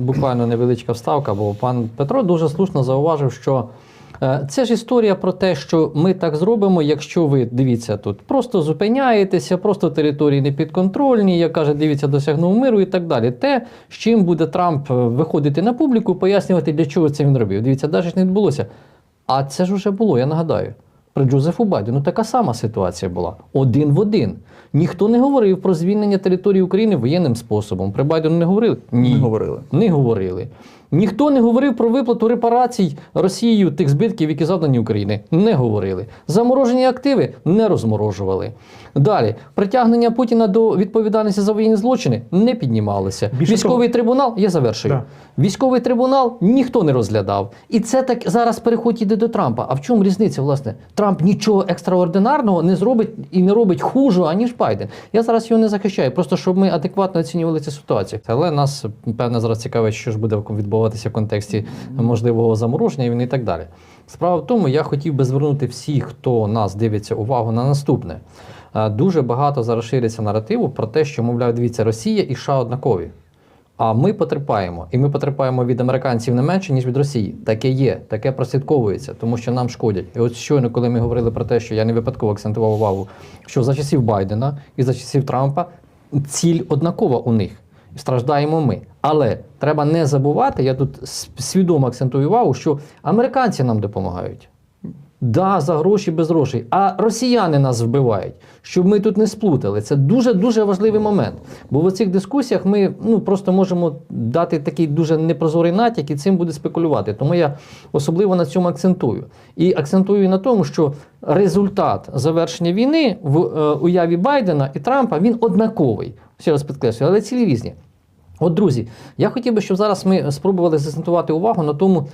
буквально невеличка вставка, бо пан Петро дуже слушно зауважив, що е, це ж історія про те, що ми так зробимо, якщо ви дивіться тут, просто зупиняєтеся, просто території не підконтрольні, як каже, дивіться, досягнув миру і так далі. Те, з чим буде Трамп е, виходити на публіку, пояснювати, для чого це він робив. Дивіться, навіть не відбулося. А це ж уже було, я нагадаю. При Джозефу Байдену така сама ситуація була. Один в один. Ніхто не говорив про звільнення території України воєнним способом. При Байдену не говорили? Ні. Не говорили. Не говорили. Ніхто не говорив про виплату репарацій Росією тих збитків, які завдані Україні. Не говорили. Заморожені активи не розморожували. Далі притягнення Путіна до відповідальності за воєнні злочини не піднімалося. Більше Військовий трибунал, я завершую. Да. Військовий трибунал ніхто не розглядав. І це так зараз переход іде до Трампа. А в чому різниця, власне? Трамп нічого екстраординарного не зробить і не робить хуже, аніж Байден. Я зараз його не захищаю, просто щоб ми адекватно оцінювали цю ситуацію. Але нас певне зараз цікавить, що ж буде відбуватися в контексті можливого замороження війни і так далі. Справа в тому, я хотів би звернути всіх, хто нас дивиться увагу на наступне. Е, Дуже багато зараз шириться наративу про те, що, мовляв, дивіться, Росія і США однакові. А ми потерпаємо, і ми потерпаємо від американців не менше, ніж від Росії. Таке є, таке прослідковується, тому що нам шкодять. І от щойно, коли ми говорили про те, що я не випадково акцентував увагу, що за часів Байдена і за часів Трампа ціль однакова у них. Страждаємо ми. Але треба не забувати, я тут свідомо акцентую увагу, що американці нам допомагають. Да, за гроші без грошей. А росіяни нас вбивають, щоб ми тут не сплутали. Це дуже дуже важливий момент. Бо в цих дискусіях ми ну просто можемо дати такий дуже непрозорий натяк і цим буде спекулювати. Тому я особливо на цьому акцентую. І акцентую на тому, що результат завершення війни в е, уяві Байдена і Трампа він однаковий. Ще раз підкреслюю, але цілі різні. От, друзі, я хотів би, щоб зараз ми спробували зацентувати увагу на тому,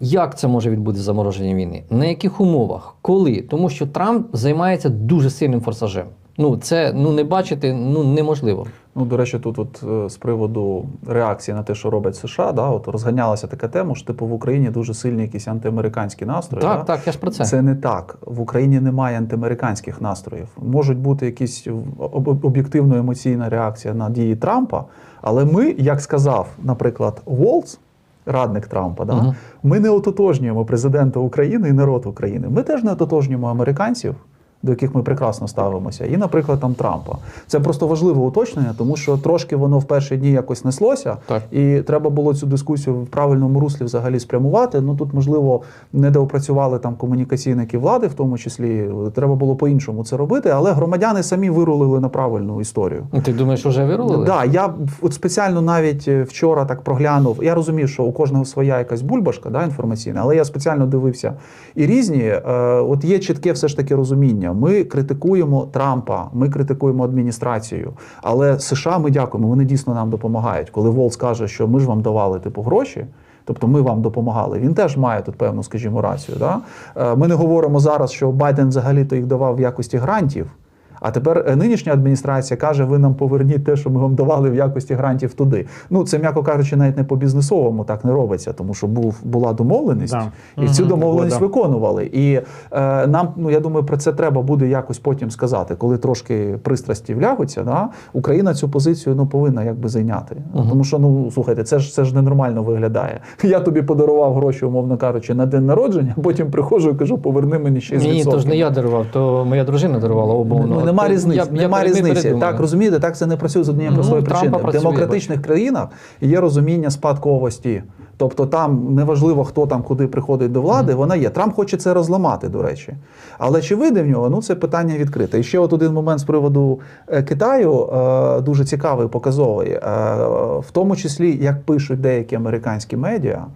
як це може відбути замороження війни, на яких умовах, коли. Тому що Трамп займається дуже сильним форсажем. Ну, це ну не бачити ну неможливо. Ну, до речі, тут от е, з приводу реакції на те, що робить США, да, от розганялася така тема, що типу в Україні дуже сильні якісь антиамериканські настрої. так, да? так, я ж про це. Це не так. В Україні немає антиамериканських настроїв. Можуть бути якісь об- об'єктивно емоційна реакція на дії Трампа, але ми, як сказав, наприклад, Волц, радник Трампа, да, Мгм. ми не ототожнюємо президента України і народ України. Ми теж не ототожнюємо американців. До яких ми прекрасно ставимося, і, наприклад, там Трампа. Це просто важливе уточнення, тому що трошки воно в перші дні якось неслося, Так. і треба було цю дискусію в правильному руслі взагалі спрямувати. Ну тут, можливо, не доопрацювали там комунікаційники влади, в тому числі треба було по-іншому це робити, але громадяни самі вирулили на правильну історію. Ти думаєш, вже вирулили? Да, я от спеціально навіть е, вчора так проглянув. Я розумію, що у кожного своя якась бульбашка да, інформаційна, але я спеціально дивився і різні. Е, от є чітке все ж таки розуміння. Ми критикуємо Трампа, ми критикуємо адміністрацію. Але США ми дякуємо, вони дійсно нам допомагають. Коли Волц каже, що ми ж вам давали типу гроші. Тобто ми вам допомагали. Він теж має тут певну, скажімо, рацію. Да? Е, Ми не говоримо зараз, що Байден взагалі-то їх давав в якості грантів. А тепер е, нинішня адміністрація каже: ви нам поверніть те, що ми вам давали в якості грантів туди. Ну це м'яко кажучи, навіть не по бізнесовому так не робиться, тому що був була домовленість, Да. і цю домовленість Угода. виконували. І е, нам, ну я думаю, про це треба буде якось потім сказати, коли трошки пристрасті влягуться. Да? Україна цю позицію ну повинна якби зайняти. Мгм. Тому що ну слухайте, це ж це ж ненормально виглядає. Я тобі подарував гроші, умовно кажучи, на день народження, потім приходжу і кажу, поверни мені ще Ні, то ж не я дарував, то моя дружина дарувала обов'язково. Ну, нема різниці. нема різниці. Так, розумієте, так це не працює з однієї Ну, простої причини. В працює, демократичних країнах є розуміння спадковості. Тобто там неважливо, хто там куди приходить до влади, вона є. Трамп хоче це розламати, до речі. Але чи вийде в нього? Ну це питання відкрите. І ще от один момент з приводу е, Китаю е, дуже цікавий, показовий. Е, в тому числі, як пишуть деякі американські медіа,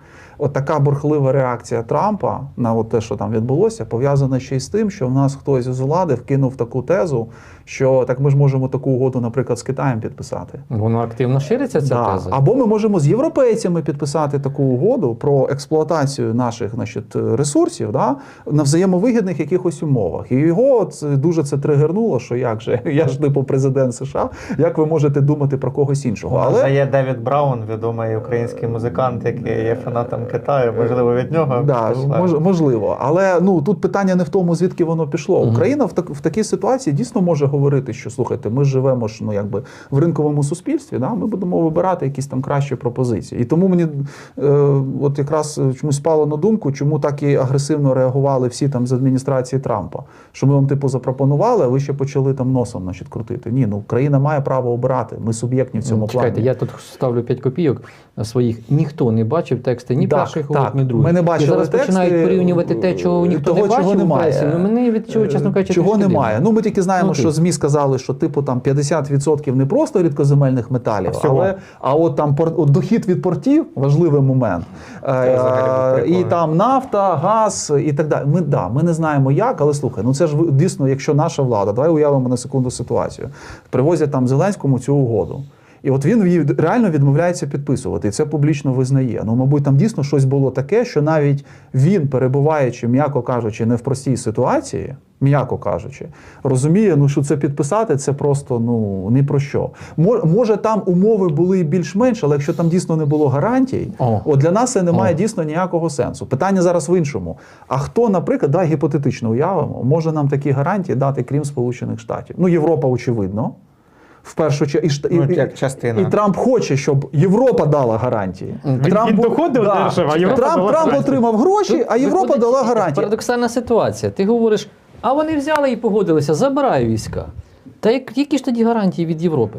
от така бурхлива реакція Трампа на от те, що там відбулося, пов'язана ще й з тим, що в нас хтось з влади вкинув таку тезу, що так ми ж можемо таку угоду, наприклад, з Китаєм підписати. Воно активно шириться ця Да. теза. Або ми можемо з європейцями підписати таку угоду про експлуатацію наших значить, ресурсів да, на взаємовигідних якихось умовах. І його от дуже це тригернуло, що як же, я ж типу президент США, як ви можете думати про когось іншого? Але Але є Девід Браун, відомий український музикант, який є фанатом Китаю. Можливо, від нього Да, мож, можливо, але ну тут питання не в тому, звідки воно пішло. Мгм. Україна в так в такій ситуації дійсно може говорити, що слухайте, ми живемо ж ну якби в ринковому суспільстві. Да, ми будемо вибирати якісь там кращі пропозиції. І тому мені е, от якраз е, чомусь спало на думку, чому так і агресивно реагували всі там з адміністрації Трампа. Що ми вам типу запропонували, а ви ще почали там носом значить, крутити. Ні, ну Україна має право обирати. Ми суб'єктні в цьому Чекайте, плані. я тут ставлю 5 копійок своїх. Ніхто не бачив тексти ні Так, угод, так. ні других. Ми не бачили І зараз тексти, починають порівнювати те, чого ніхто того, не бачив чого немає. пресі. Ну, мене від цього, чесно кажучи, чого немає. дивно. Ну ми тільки знаємо, Ну, що змі сказали, що типу там 50% не просто рідкоземельних металів, Всього. але а от там пор- от дохід від портів важливий момент. Е, взагалі і там нафта, газ і так далі. Ми да, ми не знаємо як, але слухай, ну це ж дійсно, якщо наша влада, давай уявимо на секунду ситуацію. Привозять там Зеленському цю угоду. І от він її реально відмовляється підписувати, і це публічно визнає. Ну, мабуть, там дійсно щось було таке, що навіть він, перебуваючи, м'яко кажучи, не в простій ситуації, м'яко кажучи, розуміє, ну що це підписати, це просто ну ні про що. Мо- Може, там умови були більш-менш, але якщо там дійсно не було гарантій, О. от для нас це не має дійсно ніякого сенсу. Питання зараз в іншому. А хто, наприклад, да, гіпотетично уявимо, може нам такі гарантії дати, крім Сполучених Штатів? Ну, Європа, очевидно. В першу чергу, і, Ну, і, як частина. і Трамп хоче, щоб Європа дала гарантії. Він- він бу- доходи одержав, а Європа Трамп, дала Трамп отримав гроші, Тут а Європа виходить дала гарантії. Парадоксальна ситуація. Ти говориш, а вони взяли і погодилися, забираю війська. Та як- які ж тоді гарантії від Європи?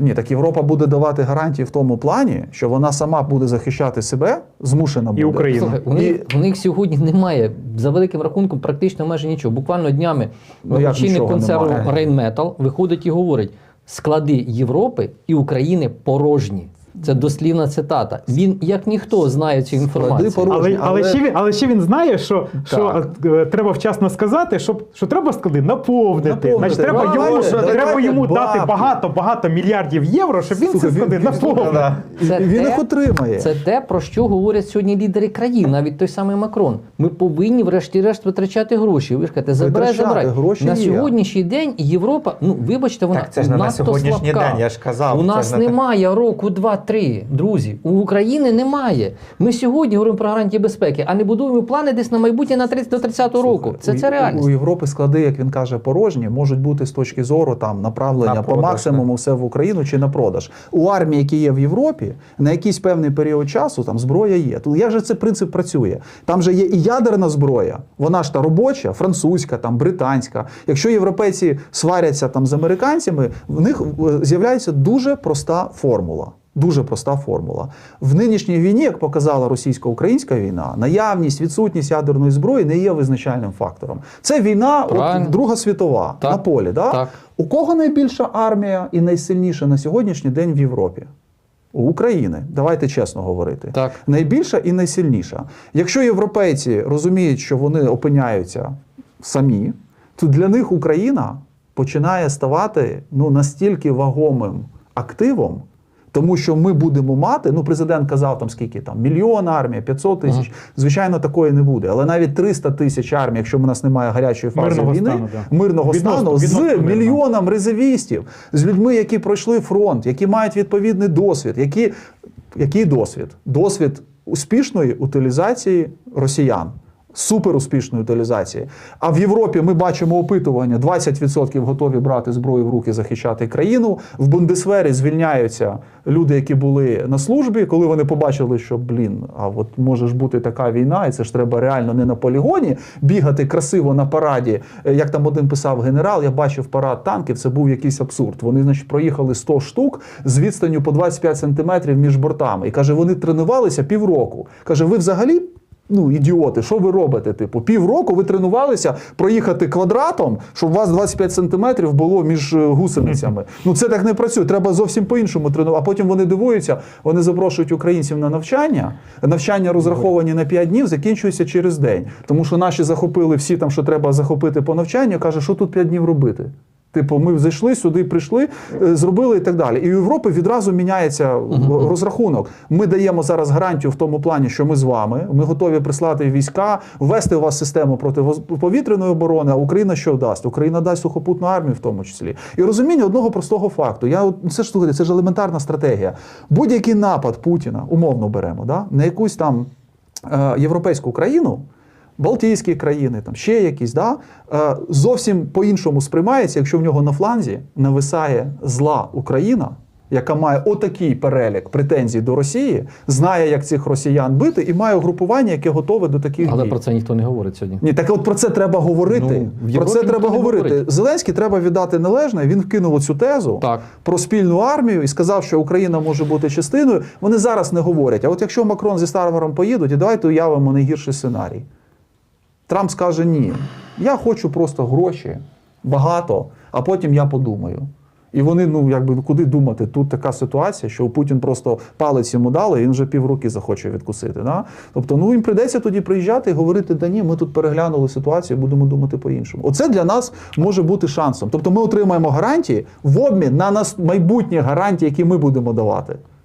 Ні, так Європа буде давати гарантії в тому плані, що вона сама буде захищати себе, змушена буде. І Україну. Слухай, у них, І- у них сьогодні немає за великим рахунком практично майже нічого. Буквально днями Ну, нічого концерну немає? Rainmetal виходить і говорить: склади Європи і України порожні. Це дослівна цитата. Він як ніхто знає цю інформацію. порожні. Але, але, але- ще він, але ще він знає, що, що е, треба вчасно сказати, що, що треба склади наповнити. Наповнити. Значить, треба Правильно, йому, давайте треба йому бабки. дати багато-багато мільярдів євро, щоб він Слухай, ці склади він- наповнив. Да. Це він те- їх отримає. Це те, про що говорять сьогодні лідери країн, навіть той самий Макрон. Ми повинні, врешті-решт, витрачати гроші. Ви ж кажете, забирай, Витрачати, забирай. гроші на є. сьогоднішній день Європа, ну вибачте, вона Так, це ж не на надто сьогоднішній слабка. день, я ж казав, У це нас ж не так. немає року, два-три, друзі. У України немає. Ми сьогодні говоримо про гарантії безпеки, а не будуємо плани десь на майбутнє на 30 до 30-го року. Це це реальність. У Європи склади, як він каже, порожні, можуть бути з точки зору там направлення На по продаж, максимуму все в Україну чи на продаж. У армії, які є в Європі, на якийсь певний період часу там зброя є. Тут як же цей принцип працює? Там же є і ядерна зброя, вона ж та робоча, французька, там британська. Якщо європейці сваряться там з американцями, в них з'являється дуже проста формула. Дуже проста формула. В нинішній війні, як показала російсько-українська війна, наявність, відсутність ядерної зброї не є визначальним фактором. Це війна, от, Друга світова Так. на полі. Да? Так. У кого найбільша армія і найсильніша на сьогоднішній день в Європі? У України. Давайте чесно говорити. Так. Найбільша і найсильніша. Якщо європейці розуміють, що вони опиняються самі, то для них Україна починає ставати ну, настільки вагомим активом. Тому що ми будемо мати, ну президент казав там скільки там мільйон армія, 500 тисяч. Звичайно, такої не буде. Але навіть 300 тисяч армій, якщо в нас немає гарячої фази Мирного війни, стану, да. мирного Відносно- стану з відносно мільйоном резервістів, з людьми, які пройшли фронт, які мають відповідний досвід, які який досвід? Досвід успішної утилізації росіян. Супер успішної утилізації. А в Європі ми бачимо опитування: 20% готові брати зброю в руки, захищати країну. В Бундесвері звільняються люди, які були на службі, коли вони побачили, що блін, а от може ж бути така війна, і це ж треба реально не на полігоні бігати красиво на параді. Е, Як там один писав генерал, я бачив парад танків, це був якийсь абсурд. Вони, значить, проїхали 100 штук з відстанню по 25 сантиметрів між бортами. І каже, вони тренувалися півроку. Каже, ви взагалі. Ну, ідіоти, що ви робите? Типу, півроку ви тренувалися проїхати квадратом, щоб у вас 25 сантиметрів було між е, гусеницями. Ну це так не працює. Треба зовсім по-іншому тренувати. А потім вони дивуються, вони запрошують українців на навчання. Навчання розраховані на 5 днів, закінчується через день. Тому що наші захопили всі там, що треба захопити по навчанню. каже, що тут 5 днів робити. Типу, ми зайшли сюди, прийшли, е, зробили і так далі. І у Європи відразу міняється розрахунок. Ми даємо зараз гарантію в тому плані, що ми з вами. Ми готові прислати війська, ввести у вас систему протиповітряної оборони. А Україна що дасть? Україна дасть сухопутну армію, в тому числі. І розуміння одного простого факту. Я от це ж слухайте, це ж елементарна стратегія. Будь-який напад Путіна, умовно беремо, да, на якусь там е, європейську країну. Балтійські країни, там ще якісь, да, е, зовсім по-іншому сприймається, якщо в нього на фланзі нависає зла Україна, яка має отакий перелік претензій до Росії, знає, як цих росіян бити, і має угрупування, яке готове до таких Але дій. про це ніхто не говорить сьогодні. Ні, так от про це треба говорити. Ну, про це треба говорити. говорить. Зеленський треба віддати належне. Він вкинув цю тезу Так. про спільну армію і сказав, що Україна може бути частиною. Вони зараз не говорять. А от якщо Макрон зі Старвером поїдуть, і давайте уявимо найгірший сценарій. Трамп скаже ні. Я хочу просто гроші, багато, а потім я подумаю. І вони, ну якби ну, куди думати? Тут така ситуація, що Путін просто палець йому дали, і він вже півроки захоче відкусити. Да? Тобто, ну їм прийдеться тоді приїжджати і говорити: да ні, ми тут переглянули ситуацію, будемо думати по-іншому. Оце для нас може бути шансом. Тобто, ми отримаємо гарантії в обмін на нас майбутні гарантії, які ми будемо давати.